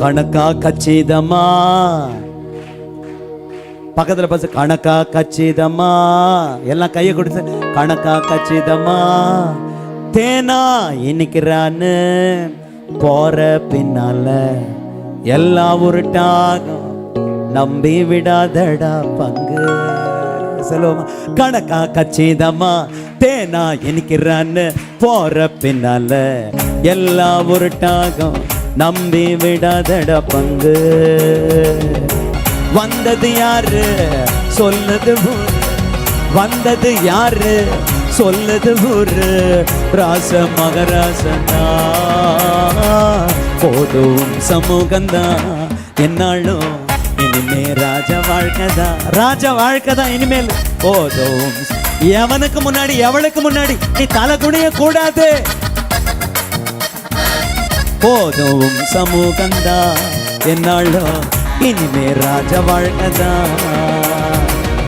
கணக்கா கச்சிதமா? பக்கத்தில் பஸ் கணக்கா கச்சிதமா? எல்லாம் கையை கொடுத்து கணக்கா கச்சிதமா? தேனா இன்னைக்கிறான்னு போற பின்னால எல்லாம் உருட்டாகும். நம்பி விடாதடா பங்கு. சொல்லுவோமா? கணக்கா கச்சிதமா? தேனா இன்னைக்கிறான்னு போற பின்னால எல்லாம் உருட்டாகும். நம்பி விடாதட பங்கு. வந்தது யாரு? சொல்லது வந்தது யாரு? சொல்லுது ஊரு. ராச மகராசனா. போதும் சமூகந்தான் என்னாலும் இனிமே ராஜ வாழ்க்கைதான் ராஜ வாழ்க்கைதான் இனிமேல். போதும். எவனுக்கு முன்னாடி எவளுக்கு முன்னாடி நீ தலை குனிய கூடாது போதும் சமூகந்தா. என்னாலும் இனிமே ராஜ வாழ்கதான்